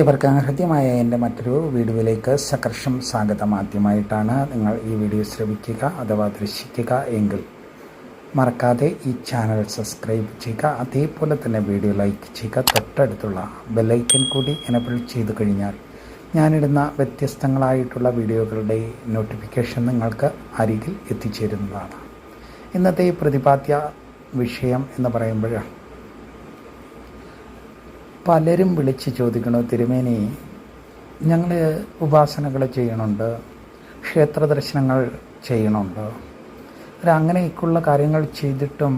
ഇവർക്ക് ഹൃദ്യമായ എന്റെ മറ്റൊരു വീഡിയോയിലേക്ക് സകർഷം സ്വാഗതം. ആദ്യമായിട്ടാണ് നിങ്ങൾ ഈ വീഡിയോ ശ്രവിക്കുക അഥവാ ദർശിക്കുക എങ്കിൽ മറക്കാതെ ഈ ചാനൽ സബ്സ്ക്രൈബ് ചെയ്യുക അതേപോലെ തന്നെ വീഡിയോ ലൈക്ക് ചെയ്യുക തൊട്ടടുത്തുള്ള ബെല്ലൈക്കൻ കൂടി എനബിൾ ചെയ്തു കഴിഞ്ഞാൽ ഞാനിടുന്ന വ്യത്യസ്തങ്ങളായിട്ടുള്ള വീഡിയോകളുടെ നോട്ടിഫിക്കേഷൻ നിങ്ങൾക്ക് അരികിൽ എത്തിച്ചേരുന്നതാണ്. ഇന്നത്തെ പ്രതിപാദ്യ വിഷയം എന്ന് പറയുമ്പോഴാണ് പലരും വിളിച്ച് ചോദിക്കണു തിരുമേനി ഞങ്ങൾ ഉപാസനകൾ ചെയ്യണുണ്ട് ക്ഷേത്ര ദർശനങ്ങൾ ചെയ്യണുണ്ട്. അങ്ങനെയൊക്കെയുള്ള കാര്യങ്ങൾ ചെയ്തിട്ടും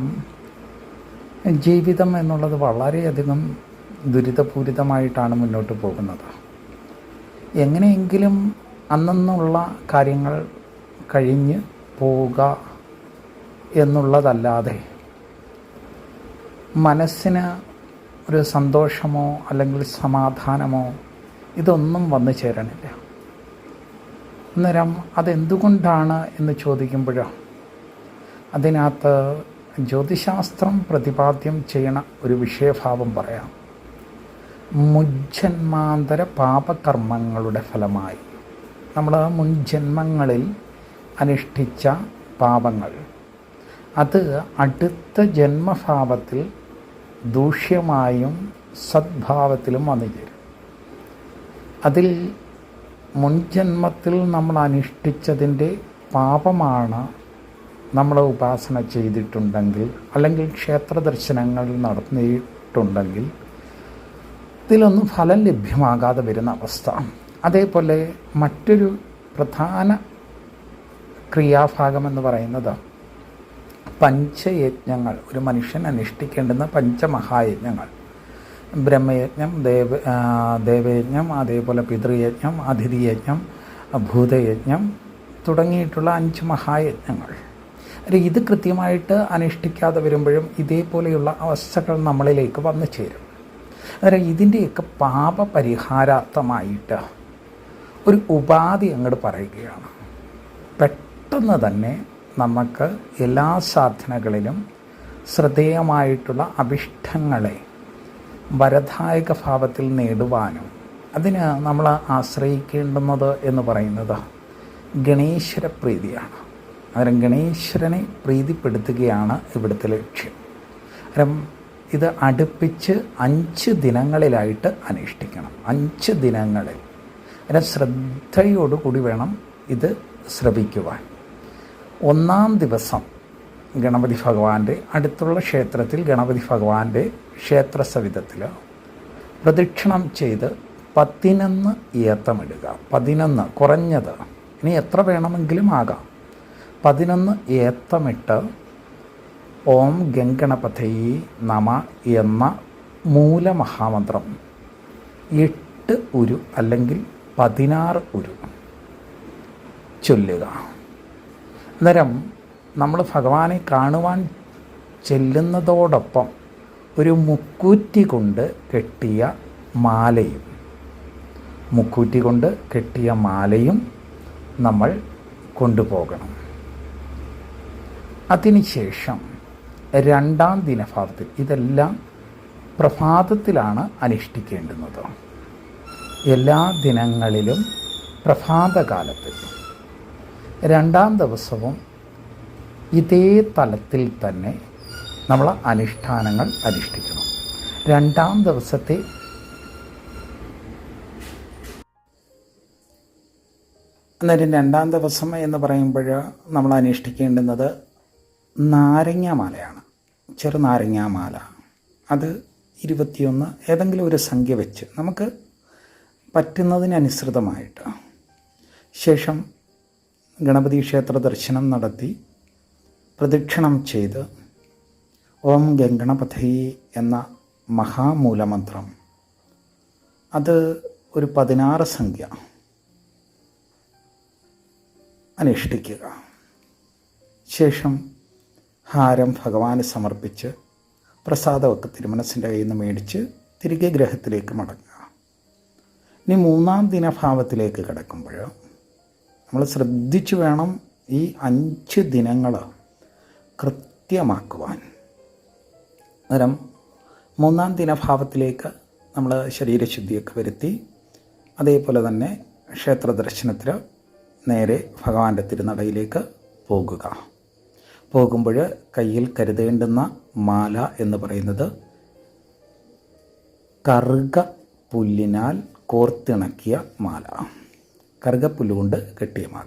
ജീവിതം എന്നുള്ളത് വളരെയധികം ദുരിതപൂരിതമായിട്ടാണ് മുന്നോട്ട് പോകുന്നത്. എങ്ങനെയെങ്കിലും അന്നുള്ള കാര്യങ്ങൾ കഴിഞ്ഞ് പോവുക എന്നുള്ളതല്ലാതെ മനസ്സിന് ഒരു സന്തോഷമോ അല്ലെങ്കിൽ സമാധാനമോ ഇതൊന്നും വന്നു ചേരണില്ല. അന്നേരം അതെന്തുകൊണ്ടാണ് എന്ന് ചോദിക്കുമ്പോഴോ അതിനകത്ത് ജ്യോതിശാസ്ത്രം പ്രതിപാദ്യം ചെയ്യണ ഒരു വിഷയഭാവം പറയാം. മുജ്ജന്മാന്തര പാപകർമ്മങ്ങളുടെ ഫലമായി. നമ്മൾ മുൻജന്മങ്ങളിൽ അനുഷ്ഠിച്ച പാപങ്ങൾ. അത് അടുത്ത ജന്മഭാവത്തിൽ ദൂഷ്യമായും സദ്ഭാവത്തിലും വന്നു ചേരും അതിൽ മുൻജന്മത്തിൽ നമ്മൾ അനുഷ്ഠിച്ചതിന്റെ പാപമാണ് നമ്മൾ ഉപാസന ചെയ്തിട്ടുണ്ടെങ്കിൽ അല്ലെങ്കിൽ ക്ഷേത്ര ദർശനങ്ങൾ നടത്തിയിട്ടുണ്ടെങ്കിൽ ഇതിലൊന്നും ഫലം ലഭ്യമാകാതെ വരുന്ന അവസ്ഥ. അതേപോലെ മറ്റൊരു പ്രധാന ക്രിയാഭാഗമെന്ന് പറയുന്നത് പഞ്ചയജ്ഞങ്ങൾ ഒരു മനുഷ്യൻ അനുഷ്ഠിക്കേണ്ടുന്ന പഞ്ചമഹായജ്ഞങ്ങൾ. ബ്രഹ്മയജ്ഞം ദേവ ദേവയജ്ഞം അതേപോലെ പിതൃയജ്ഞം അതിഥിയജ്ഞം ഭൂതയജ്ഞം തുടങ്ങിയിട്ടുള്ള അഞ്ച് മഹായജ്ഞങ്ങൾ. ഇത് കൃത്യമായിട്ട് അനുഷ്ഠിക്കാതെ വരുമ്പോഴും ഇതേപോലെയുള്ള അവസ്ഥകൾ നമ്മളിലേക്ക് വന്നു ചേരും. അന്നേരം ഇതിന്റെയൊക്കെ പാപപരിഹാരാർത്ഥമായിട്ട് ഒരു ഉപാധി അങ്ങോട്ട് പറയുകയാണ്. പെട്ടെന്ന് തന്നെ നമുക്ക് എല്ലാ സാധനകളിലും ശ്രദ്ധേയമായിട്ടുള്ള അഭിഷ്ടങ്ങളെ വരദായക ഭാവത്തിൽ നേടുവാനും അതിന് നമ്മൾ ആശ്രയിക്കേണ്ടുന്നത് എന്ന് പറയുന്നത് ഗണേശ്വര പ്രീതിയാണ്. അന്നേരം ഗണേശ്വരനെ പ്രീതിപ്പെടുത്തുകയാണ് ഇവിടുത്തെ ലക്ഷ്യം. അന്നേരം ഇത് അടുപ്പിച്ച് അഞ്ച് ദിനങ്ങളിലായിട്ട് അനുഷ്ഠിക്കണം. അഞ്ച് ദിനങ്ങളിൽ അന്നേരം ശ്രദ്ധയോടുകൂടി വേണം ഇത് ശ്രവിക്കുവാൻ. ഒന്നാം ദിവസം ഗണപതി ഭഗവാന്റെ അടുത്തുള്ള ക്ഷേത്രത്തിൽ ഗണപതി ഭഗവാന്റെ ക്ഷേത്ര സവിധത്തിൽ പ്രദക്ഷിണം ചെയ്ത് പതിനൊന്ന് ഏത്തമിടുക. പതിനൊന്ന് കുറഞ്ഞത്. ഇനി എത്ര വേണമെങ്കിലും ആകാം. പതിനൊന്ന് ഏത്തമിട്ട് ഓം ഗംഗണപഥയി നമ എന്ന മൂലമഹാമന്ത്രം. എട്ട് ഉരു അല്ലെങ്കിൽ പതിനാറ് ഉരു ചൊല്ലുക. അന്നേരം നമ്മൾ ഭഗവാനെ കാണുവാൻ ചെല്ലുന്നതോടൊപ്പം ഒരു മുക്കൂറ്റി കൊണ്ട് കെട്ടിയ മാലയും മുക്കൂറ്റി കൊണ്ട് കെട്ടിയ മാലയും നമ്മൾ കൊണ്ടുപോകണം. അതിനുശേഷം രണ്ടാം ദിനഭാവത്തിൽ ഇതെല്ലാം പ്രഭാതത്തിലാണ് അനുഷ്ഠിക്കേണ്ടുന്നത്. എല്ലാ ദിനങ്ങളിലും പ്രഭാതകാലത്തിൽ രണ്ടാം ദിവസവും ഇതേ തലത്തിൽ തന്നെ നമ്മൾ അനുഷ്ഠാനങ്ങൾ അനുഷ്ഠിക്കണം. രണ്ടാം ദിവസത്തെ അന്നേരം രണ്ടാം ദിവസം എന്ന് പറയുമ്പോൾ നമ്മൾ അനുഷ്ഠിക്കേണ്ടുന്നത് നാരങ്ങാമാലയാണ്. ചെറുനാരങ്ങാമാല അത് ഇരുപത്തിയൊന്ന് ഏതെങ്കിലും ഒരു സംഖ്യ വെച്ച് നമുക്ക് പറ്റുന്നതിനനുസൃതമായിട്ട്. ശേഷം ഗണപതി ക്ഷേത്ര ദർശനം നടത്തി പ്രദക്ഷിണം ചെയ്ത് ഓം ഗംഗണപഥി എന്ന മഹാമൂലമന്ത്രം. അത് ഒരു പതിനാറ് സംഖ്യ. അനുഷ്ഠിക്കുക. ശേഷം ഹാരം ഭഗവാന് സമർപ്പിച്ച് പ്രസാദമൊക്കെ തിരുമനസിന്റെ കയ്യിൽ നിന്ന് മേടിച്ച് തിരികെ ഗ്രഹത്തിലേക്ക് മടങ്ങുക. ഇനി മൂന്നാം ദിനഭാവത്തിലേക്ക് കിടക്കുമ്പോൾ നമ്മൾ ശ്രദ്ധിച്ചു വേണം ഈ അഞ്ച് ദിനങ്ങൾ കൃത്യമാക്കുവാൻ. അന്നേരം മൂന്നാം ദിനഭാവത്തിലേക്ക് നമ്മൾ ശരീരശുദ്ധിയൊക്കെ വരുത്തി അതേപോലെ തന്നെ ക്ഷേത്ര ദർശനത്തിന് നേരെ ഭഗവാന്റെ തിരുനടയിലേക്ക് പോകുക. പോകുമ്പോൾ കയ്യിൽ കരുതേണ്ടുന്ന മാല എന്ന് പറയുന്നത് കറുക പുല്ലിനാൽ കോർത്തിണക്കിയ മാല. കറുകപ്പുല്ല് കൊണ്ട് കെട്ടിയ മാല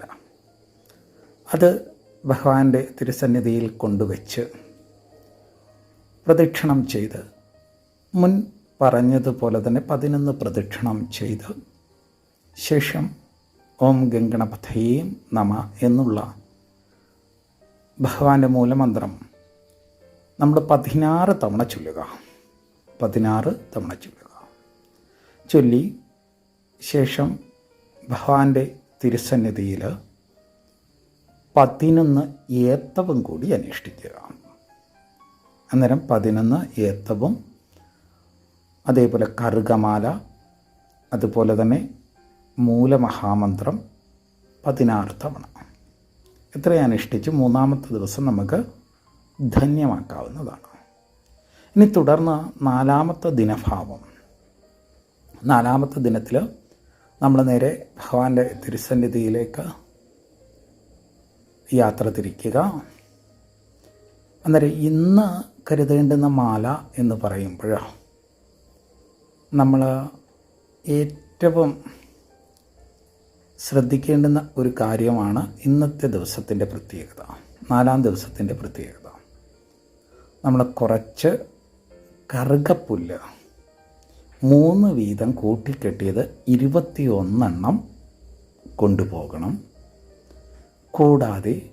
അത് ഭഗവാന്റെ തിരുസന്നിധിയിൽ കൊണ്ടുവച്ച് പ്രദക്ഷിണം ചെയ്ത് മുൻ പറഞ്ഞതുപോലെ തന്നെ പതിനൊന്ന് പ്രദക്ഷിണം ചെയ്ത് ശേഷം ഓം ഗംഗണപഥയും നമ എന്നുള്ള ഭഗവാന്റെ മൂലമന്ത്രം നമ്മൾ പതിനാറ് തവണ ചൊല്ലുക. പതിനാറ് തവണ ചൊല്ലുക. ചൊല്ലി ശേഷം ഭഗവാന്റെ തിരുസന്നിധിയിൽ പതിനൊന്ന് ഏത്തവും കൂടി അനുഷ്ഠിക്കുക. അന്നേരം പതിനൊന്ന് ഏത്തവും അതേപോലെ കറുകമാല അതുപോലെ തന്നെ മൂലമഹാമന്ത്രം പതിനാറ് തവണ. ഇത്രയും അനുഷ്ഠിച്ച് മൂന്നാമത്തെ ദിവസം നമുക്ക് ധന്യമാക്കാവുന്നതാണ്. ഇനി തുടർന്ന് നാലാമത്തെ ദിനഭാവം. നാലാമത്തെ ദിനത്തിൽ നമ്മൾ നേരെ ഭഗവാന്റെ തിരുസന്നിധിയിലേക്ക് യാത്ര തിരിക്കുക. അന്നേരം ഇന്ന് കരുതേണ്ടുന്ന മാല എന്ന് പറയുമ്പോൾ നമ്മൾ ഏറ്റവും ശ്രദ്ധിക്കേണ്ടുന്ന ഒരു കാര്യമാണ് ഇന്നത്തെ ദിവസത്തിന്റെ പ്രത്യേകത നാലാം ദിവസത്തിന്റെ പ്രത്യേകത. നമ്മൾ കുറച്ച് കറുകപ്പുല്ല് മൂന്ന് വീതം കൂട്ടിക്കെട്ടിയത് ഇരുപത്തിയൊന്നെണ്ണം കൊണ്ടുപോകണം. കൂടാതെ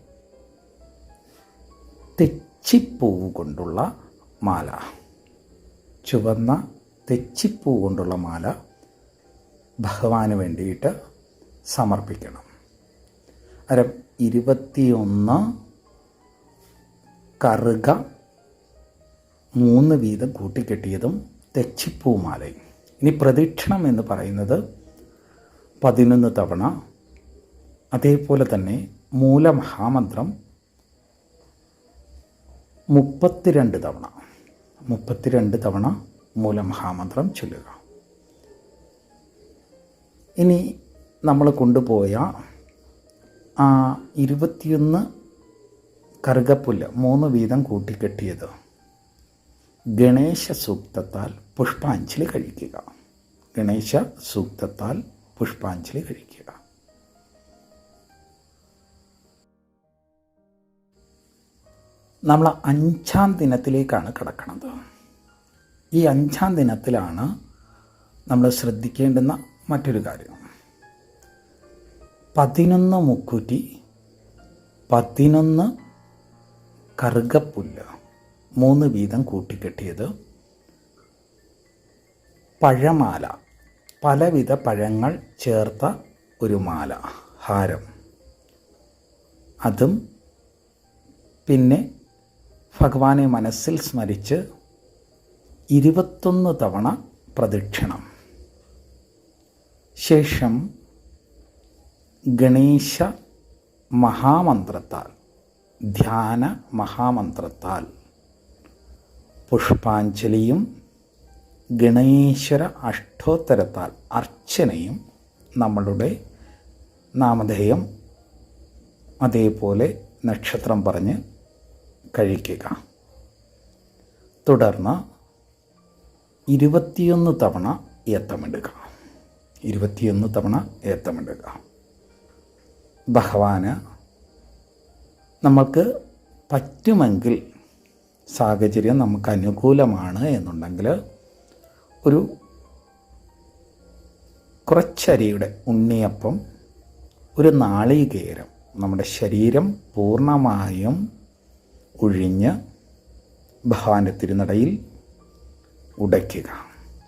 തെച്ചിപ്പൂവ് കൊണ്ടുള്ള മാല. ചുവന്ന തെച്ചിപ്പൂ കൊണ്ടുള്ള മാല ഭഗവാന് വേണ്ടിയിട്ട് സമർപ്പിക്കണം. അരം ഇരുപത്തിയൊന്ന് കറുക മൂന്ന് വീതം കൂട്ടിക്കെട്ടിയതും തെച്ചിപ്പൂമാലയും ഇനി പ്രദക്ഷിണം എന്ന് പറയുന്നത് പതിനൊന്ന് തവണ. അതേപോലെ തന്നെ മൂലമഹാമന്ത്രം മുപ്പത്തിരണ്ട് തവണ. മുപ്പത്തിരണ്ട് തവണ മൂലമഹാമന്ത്രം ചൊല്ലുക. ഇനി നമ്മൾ കൊണ്ടുപോയ ആ ഇരുപത്തിയൊന്ന് കറുകപ്പുല്ല് മൂന്ന് വീതം കൂട്ടിക്കെട്ടിയത്. ഗണേശ സൂക്തത്താൽ പുഷ്പാഞ്ജലി കഴിക്കുക. ഗണേശ സൂക്തത്താൽ പുഷ്പാഞ്ജലി കഴിക്കുക. നമ്മൾ അഞ്ചാം ദിനത്തിലേക്കാണ് കിടക്കുന്നത് ഈ അഞ്ചാം ദിനത്തിലാണ് നമ്മൾ ശ്രദ്ധിക്കേണ്ടുന്ന മറ്റൊരു കാര്യം. പതിനൊന്ന് മുക്കുറ്റി പതിനൊന്ന് കറുകപ്പുല്ല്. മൂന്ന് വീതം കൂട്ടിക്കെട്ടിയത് പഴമാല. പലവിധ പഴങ്ങൾ ചേർത്ത ഒരു മാല ഹാരം. അതും പിന്നെ ഭഗവാനെ മനസ്സിൽ സ്മരിച്ച് ഇരുപത്തൊന്ന് തവണ പ്രദക്ഷിണം. ശേഷം ഗണേശ മഹാമന്ത്രത്താൽ ധ്യാന മഹാമന്ത്രത്താൽ പുഷ്പാഞ്ജലിയും ഗണേശ്വര അഷ്ടോത്തരത്താൽ അർച്ചനയും നമ്മളുടെ നാമധേയം അതേപോലെ നക്ഷത്രം പറഞ്ഞ് കഴിക്കുക. തുടർന്ന് ഇരുപത്തിയൊന്ന് തവണ ഏത്തമിടുക. ഇരുപത്തിയൊന്ന് തവണ ഏത്തമിടുക. ഭഗവാന് നമ്മൾക്ക് പറ്റുമെങ്കിൽ സാഹചര്യം നമുക്ക് അനുകൂലമാണ് എന്നുണ്ടെങ്കിൽ ഒരു കുറച്ചരിയുടെ ഉണ്ണിയപ്പം ഒരു നാളികേരം നമ്മുടെ ശരീരം പൂർണമായും ഒഴിഞ്ഞ് ഭഗവാന്റെ തിരുനടയിൽ ഉടയ്ക്കുക.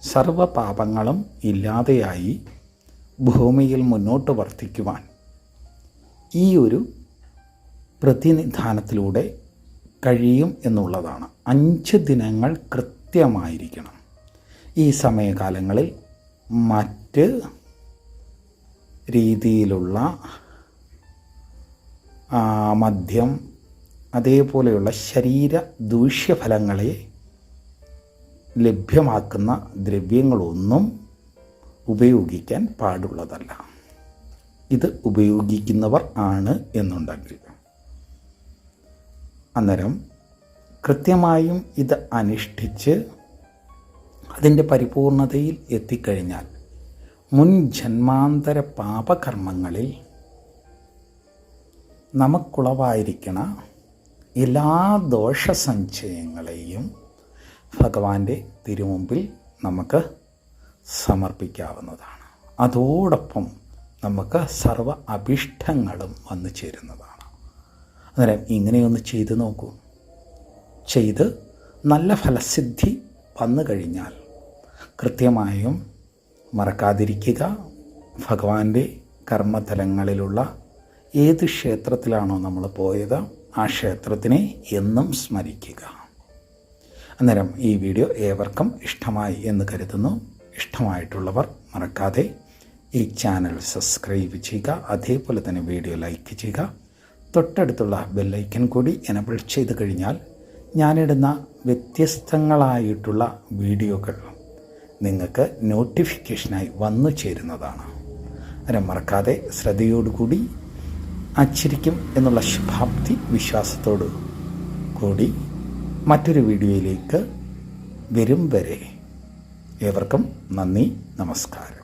സർവപാപങ്ങളും ഇല്ലാതെയായി ഭൂമിയിൽ മുന്നോട്ട് വർത്തിക്കുവാൻ ഈ ഒരു പ്രതിനിധാനത്തിലൂടെ കഴിയും എന്നുള്ളതാണ്. അഞ്ച് ദിനങ്ങൾ കൃത്യമായിരിക്കണം. ഈ സമയകാലങ്ങളിൽ മറ്റ് രീതിയിലുള്ള മദ്യം അതേപോലെയുള്ള ശരീര ദൂഷ്യഫലങ്ങളെ ലഭ്യമാക്കുന്ന ദ്രവ്യങ്ങളൊന്നും ഉപയോഗിക്കാൻ പാടുള്ളതല്ല. ഇത് ഉപയോഗിക്കുന്നവർ ആണ് എന്നുണ്ടെങ്കിൽ അന്നേരം കൃത്യമായും ഇത് അനുഷ്ഠിച്ച് അതിന്റെ പരിപൂർണതയിൽ എത്തിക്കഴിഞ്ഞാൽ മുൻ ജന്മാന്തര പാപകർമ്മങ്ങളിൽ നമുക്കുളവായിരിക്കണ എല്ലാ ദോഷസഞ്ചയങ്ങളെയും ഭഗവാന്റെ തിരുമുമ്പിൽ നമുക്ക് സമർപ്പിക്കാവുന്നതാണ്. അതോടൊപ്പം നമുക്ക് സർവ അഭിഷ്ടങ്ങളും വന്നു ചേരുന്നതാണ്. അന്നേരം ഇങ്ങനെയൊന്ന് ചെയ്തു നോക്കൂ. ചെയ്ത് നല്ല ഫലസിദ്ധി വന്നു കഴിഞ്ഞാൽ കൃത്യമായും മറക്കാതിരിക്കുക. ഭഗവാന്റെ കർമ്മതലങ്ങളിലുള്ള ഏത് ക്ഷേത്രത്തിലാണോ നമ്മൾ പോയത് ആ ക്ഷേത്രത്തിനെ എന്നും സ്മരിക്കുക. അന്നേരം ഈ വീഡിയോ ഏവർക്കും ഇഷ്ടമായി എന്ന് കരുതുന്നു. ഇഷ്ടമായിട്ടുള്ളവർ മറക്കാതെ ഈ ചാനൽ സബ്സ്ക്രൈബ് ചെയ്യുക അതേപോലെ തന്നെ വീഡിയോ ലൈക്ക് ചെയ്യുക. തൊട്ടടുത്തുള്ള ബെല്ലൈക്കൻ കൂടി എനബിൾ ചെയ്ത് കഴിഞ്ഞാൽ ഞാനിടുന്ന വ്യത്യസ്തങ്ങളായിട്ടുള്ള വീഡിയോകൾ നിങ്ങൾക്ക് നോട്ടിഫിക്കേഷനായി വന്നു ചേരുന്നതാണ്. അതിനെ മറക്കാതെ ശ്രദ്ധയോടുകൂടി അച്ചിരിക്കും എന്നുള്ള ശുഭാപ്തി വിശ്വാസത്തോടു കൂടി മറ്റൊരു വീഡിയോയിലേക്ക് വരും വരെ. ഏവർക്കും നന്ദി നമസ്കാരം.